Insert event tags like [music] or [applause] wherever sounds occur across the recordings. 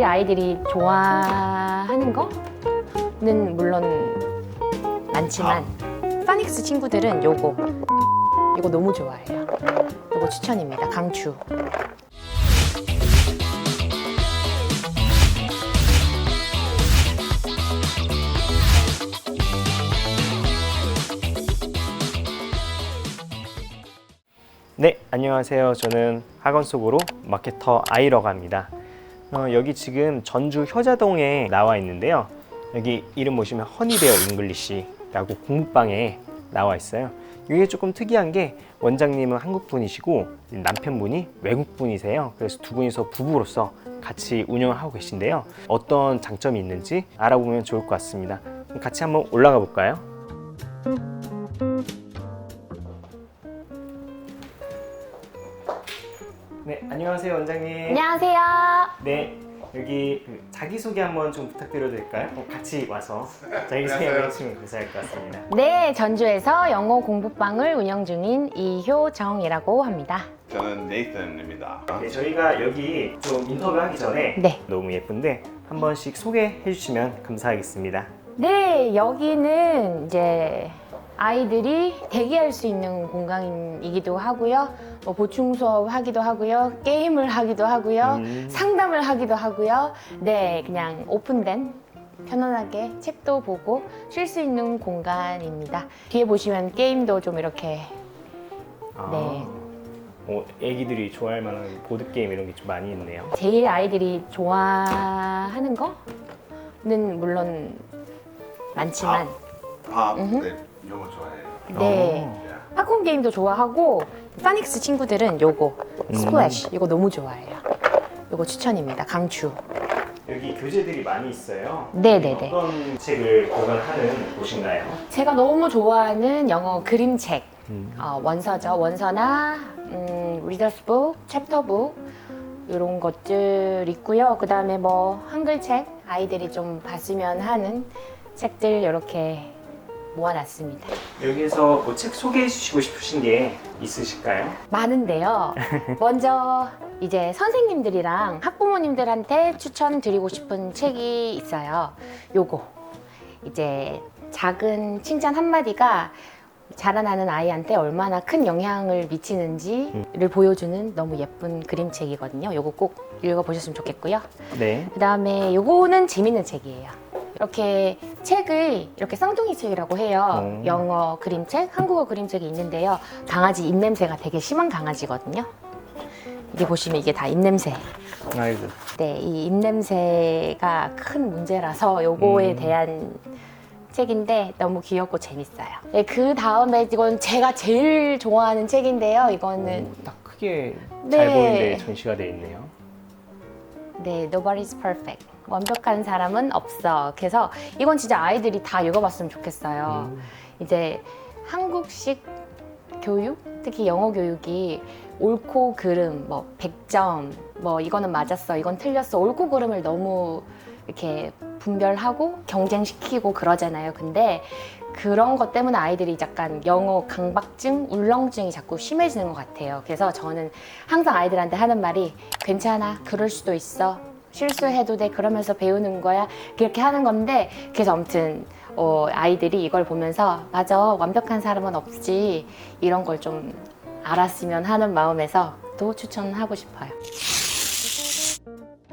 제일 아이들이 좋아하는 거는 물론 많지만 파닉스 친구들은 요거 요거 너무 좋아해요. 요거 추천입니다. 강추. 네, 안녕하세요. 저는 학원 속으로 마케터 아이러가 합니다. 어, 여기 지금 전주 효자동에 나와 있는데요. 여기 이름 보시면 허니베어 잉글리시라고 공부방에 나와 있어요. 이게 조금 특이한 게 원장님은 한국 분이시고 남편분이 외국 분이세요. 그래서 두 분이서 부부로서 같이 운영을 하고 계신데요. 어떤 장점이 있는지 알아보면 좋을 것 같습니다. 같이 한번 올라가 볼까요? 안녕하세요 원장님. 안녕하세요. 네, 여기 그 자기소개 한번 좀 부탁드려도 될까요? 어, 같이 와서 자기소개 해주시면 감사할 것 같습니다. 네, 전주에서 영어 공부방을 운영 중인 이효정이라고 합니다. 저는 네이슨입니다. 네, 저희가 여기 좀 인터뷰하기 전에 네. 너무 예쁜데 한 번씩 소개해 주시면 감사하겠습니다. 네, 여기는 이제 아이들이 대기할 수 있는 공간이기도 하고요. 뭐 보충 수업 하기도 하고요. 게임을 하기도 하고요. 음. 상담을 하기도 하고요. 네, 그냥 오픈된 편안하게 책도 보고 쉴 수 있는 공간입니다. 뒤에 보시면 게임도 좀 이렇게 아, 네. 어, 애기들이 좋아할 만한 보드 게임 이런 게 좀 많이 있네요. 제일 아이들이 좋아하는 거는 물론 많지만 밥, 음흠. 네, 영어 좋아해요. 네. 어. 예. 팝콘 게임도 좋아하고 파닉스 친구들은 요거 음. 스플래시 이거 너무 좋아해요. 요거 추천입니다. 강추. 여기 교재들이 많이 있어요. 네 네 네. 어떤 책을 보관하는 곳인가요? 제가 너무 좋아하는 영어 그림책 음. 어, 원서죠. 원서나 음, 리더스북, 챕터북 이런 것들 있고요. 그 다음에 뭐 한글책 아이들이 좀 봤으면 하는 책들 이렇게 모아놨습니다. 여기서 뭐 책 소개해 주시고 싶으신 게 있으실까요? 많은데요. [laughs] 먼저 이제 선생님들이랑 학부모님들한테 추천드리고 싶은 책이 있어요. 요거. 이제 작은 칭찬 한마디가 자라나는 아이한테 얼마나 큰 영향을 미치는지를 보여주는 너무 예쁜 그림책이거든요. 요거 꼭 읽어보셨으면 좋겠고요. 네. 그 다음에 요거는 재밌는 책이에요. 이렇게 책을 이렇게 쌍둥이 책이라고 해요. 음. 영어 그림책, 한국어 그림책이 있는데요. 강아지 입냄새가 되게 심한 강아지거든요. 이게 보시면 이게 다 입냄새. 아이고. 네, 이 입냄새가 큰 문제라서 요거에 음. 대한 책인데 너무 귀엽고 재밌어요. 네, 그 다음에 이건 제가 제일 좋아하는 책인데요. 이거는 오, 딱 크게 네. 잘 보이는데 전시가 돼 있네요. 네, nobody's perfect. 완벽한 사람은 없어. 그래서 이건 진짜 아이들이 다 읽어봤으면 좋겠어요. 음. 이제 한국식 교육, 특히 영어 교육이 옳고 그름, 뭐 100점, 뭐 이거는 맞았어, 이건 틀렸어, 옳고 그름을 너무 이렇게 분별하고 경쟁시키고 그러잖아요. 근데 그런 것 때문에 아이들이 약간 영어 강박증, 울렁증이 자꾸 심해지는 것 같아요. 그래서 저는 항상 아이들한테 하는 말이 괜찮아, 그럴 수도 있어. 실수해도 돼. 그러면서 배우는 거야. 그렇게 하는 건데, 그래서 아무튼, 어, 아이들이 이걸 보면서, 맞아, 완벽한 사람은 없지. 이런 걸 좀 알았으면 하는 마음에서 또 추천하고 싶어요.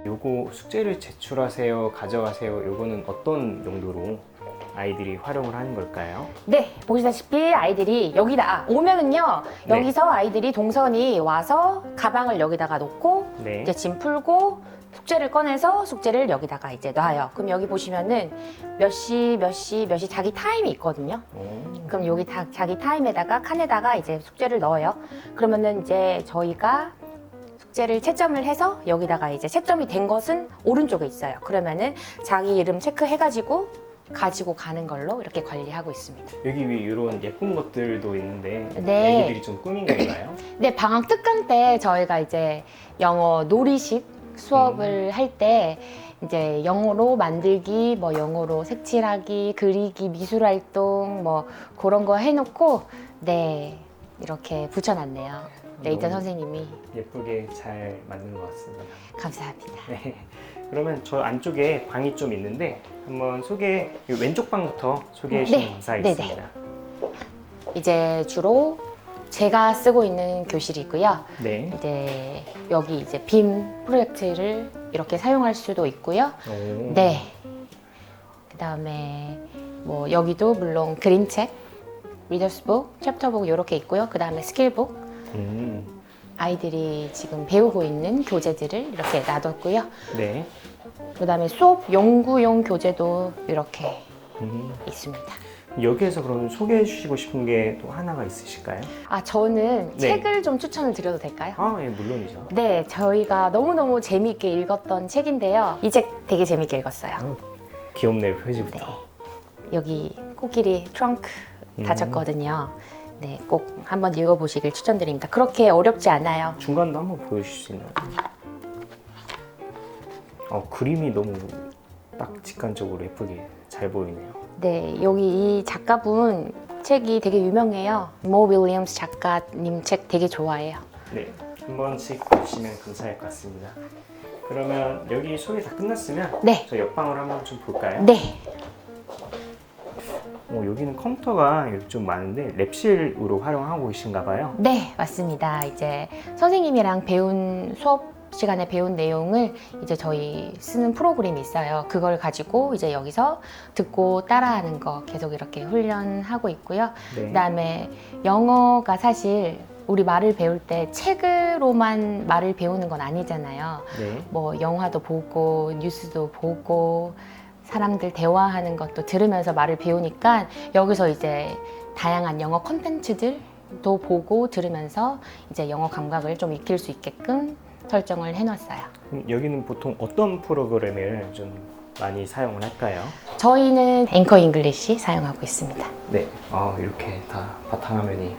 요거 숙제를 제출하세요, 가져가세요. 요거는 어떤 용도로 아이들이 활용을 하는 걸까요? 네, 보시다시피 아이들이 여기다 오면은요, 네. 여기서 아이들이 동선이 와서 가방을 여기다가 놓고 네. 이제 짐 풀고 숙제를 꺼내서 숙제를 여기다가 이제 놔요. 그럼 여기 보시면은 몇 시, 몇 시, 몇 시 자기 타임이 있거든요. 오. 그럼 여기 다 자기 타임에다가 칸에다가 이제 숙제를 넣어요. 그러면은 이제 저희가 숙제를 채점을 해서 여기다가 이제 채점이 된 것은 오른쪽에 있어요. 그러면은 자기 이름 체크해가지고 가지고 가는 걸로 이렇게 관리하고 있습니다. 여기 위에 이런 예쁜 것들도 있는데 네. 애기들이 좀 꾸민 건가요? 네, 방학 특강 때 저희가 이제 영어 놀이식 수업을 할 때 이제 영어로 만들기, 뭐 영어로 색칠하기, 그리기, 미술 활동 뭐 그런 거 해놓고 네 이렇게 붙여놨네요. 레이턴 너무 선생님이 예쁘게 잘 만든 것 같습니다. 감사합니다. 네. 그러면 저 안쪽에 방이 좀 있는데 한번 소개 이 왼쪽 방부터 소개해 주시면 네, 감사하겠습니다. 이제 주로 제가 쓰고 있는 교실이고요. 네. 이제 여기 이제 빔 프로젝트를 이렇게 사용할 수도 있고요. 오. 네. 그다음에 뭐 여기도 물론 그림책, 리더스북, 챕터북 이렇게 있고요. 그다음에 스킬북 음. 아이들이 지금 배우고 있는 교재들을 이렇게 놔뒀고요. 네. 그다음에 수업 연구용 교재도 이렇게 음. 있습니다. 여기에서 그럼 소개해 주시고 싶은 게 또 하나가 있으실까요? 아 저는 네. 책을 좀 추천을 드려도 될까요? 아, 예, 물론이죠. 네, 저희가 너무너무 재미있게 읽었던 책인데요. 이 책 되게 재미있게 읽었어요. 귀엽네요, 표지부터. 여기 코끼리 트렁크 음. 다쳤거든요. 네, 꼭 한번 읽어보시길 추천드립니다. 그렇게 어렵지 않아요. 중간도 한번 보여주실 수 있나요? 어, 그림이 너무 딱 직관적으로 예쁘게 잘 보이네요. 네, 여기 이 작가분 책이 되게 유명해요. 모 윌리엄스 작가님 책 되게 좋아해요. 네, 한 번씩 보시면 감사할 것 같습니다. 그러면 여기 소개 다 끝났으면 네, 저 옆방으로 한번 좀 볼까요? 네, 어, 여기는 컴퓨터가 이렇게 좀 많은데 랩실으로 활용하고 계신가 봐요. 네, 맞습니다. 이제 선생님이랑 배운 수업 시간에 배운 내용을 이제 저희 쓰는 프로그램이 있어요. 그걸 가지고 이제 여기서 듣고 따라하는 거 계속 이렇게 훈련하고 있고요. 네. 그다음에 영어가 사실 우리 말을 배울 때 책으로만 말을 배우는 건 아니잖아요. 네. 뭐 영화도 보고 뉴스도 보고 사람들 대화하는 것도 들으면서 말을 배우니까 여기서 이제 다양한 영어 콘텐츠들도 보고 들으면서 이제 영어 감각을 좀 익힐 수 있게끔 설정을 해놨어요. 여기는 보통 어떤 프로그램을 좀 많이 사용을 할까요? 저희는 앵커 잉글리시 사용하고 있습니다. 네. 아, 이렇게 다 바탕화면이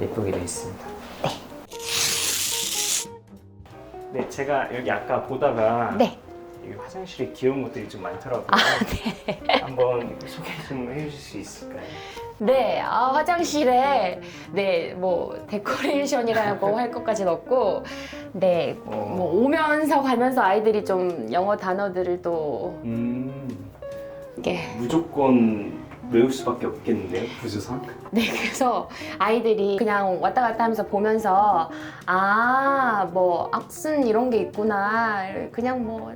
예쁘게 되어 있습니다. 네. 네, 제가 여기 아까 보다가 네. 화장실에 귀여운 것들이 좀 많더라고요. 한번 소개 좀 해주실 수 있을까요? 네, 아, 화장실에 네, 뭐 데코레이션이라고 [laughs] 할 것까지는 없고, 네, 어. 뭐 오면서 가면서 아이들이 좀 영어 단어들을 또 음, 이렇게 무조건 외울 수밖에 없겠는데요, 부주상? 네, 그래서 아이들이 그냥 왔다 갔다 하면서 보면서 아, 뭐 악순 이런 게 있구나. 그냥 뭐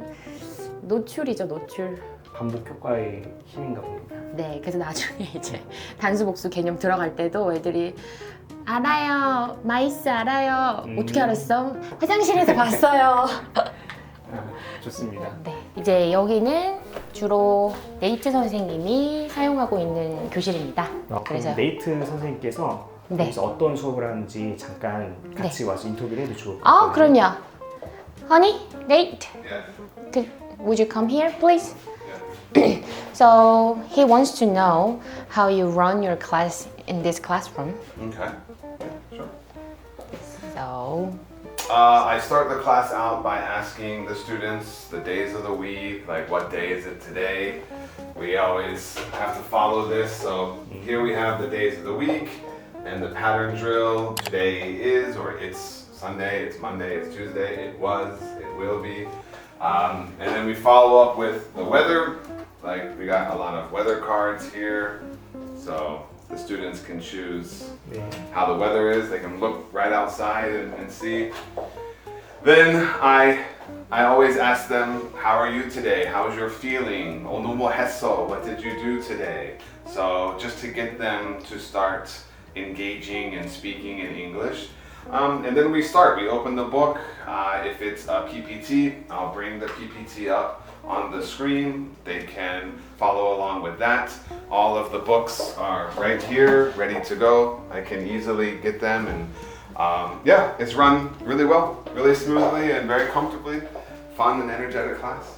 노출이죠, 노출. 반복 효과의 힘인가 봅니다. 네, 그래서 나중에 [laughs] 이제 단수 복수 개념 들어갈 때도 애들이 알아요, 마이스 알아요. 음. 어떻게 알았어? 화장실에서 봤어요. 아, 좋습니다. 네, 이제 여기는 주로 네이트 선생님이 사용하고 있는 교실입니다. 아, 그래서 네이트 선생님께서 네. 여기서 어떤 수업을 하는지 잠깐 같이 와서 인터뷰를 해도 좋을 것 아, 같아요. 그럼요. Honey, Nate, Yeah. could, would you come here, please? [clears throat] so he wants to know how you run your class in this classroom. Okay. Sure. So Uh, I start the class out by asking the students the days of the week, like what day is it today. We always have to follow this. So here we have the days of the week and the pattern drill. Today is, or it's Sunday, it's Monday, it's Tuesday, it was, it will be. Um, and then we follow up with the weather. Like we got a lot of weather cards here. So the students can choose how the weather is. They can look right outside and, and see. Then I I always ask them, how are you today? How's your feeling? Oh, Onumo Heso, what did you do today? So just to get them to start engaging and speaking in English. Um, and then we start. We open the book. Uh, if it's a PPT, I'll bring the PPT up on the screen. They can follow along with that. All of the books are right here, ready to go. I can easily get them, and um, yeah, it's run really well, really smoothly, and very comfortably. Fun and energetic class.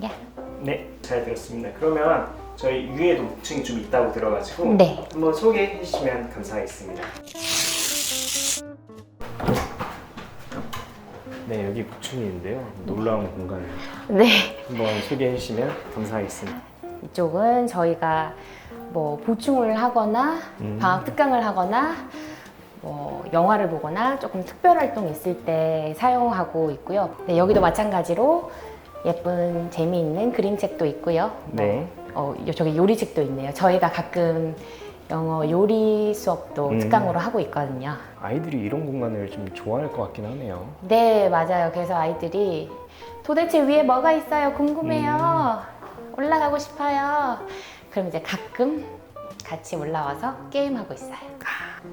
yeah. 네, 잘 들었습니다. 그러면 저희 위에도 층이 좀 있다고 들어가지고 네. 한번 소개해 주시면 감사하겠습니다. 네, 여기 복층이 있는데요. 놀라운 공간을 네. 한번 소개해 주시면 감사하겠습니다. 이쪽은 저희가 뭐 보충을 하거나 음. 방학 특강을 하거나 뭐 영화를 보거나 조금 특별 활동 있을 때 사용하고 있고요. 네, 여기도 마찬가지로 예쁜 재미있는 그림책도 있고요. 네. 어, 저기 요리책도 있네요. 저희가 가끔 영어 요리 수업도 음. 특강으로 하고 있거든요. 아이들이 이런 공간을 좀 좋아할 것 같긴 하네요. 네, 맞아요. 그래서 아이들이 도대체 위에 뭐가 있어요? 궁금해요. 올라가고 싶어요. 그럼 이제 가끔 같이 올라와서 게임하고 있어요.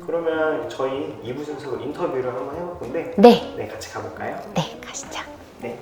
그러면 저희 2부 순서로 인터뷰를 한번 해볼 건데 네, 네, 같이 가볼까요? 네, 가시죠. 네.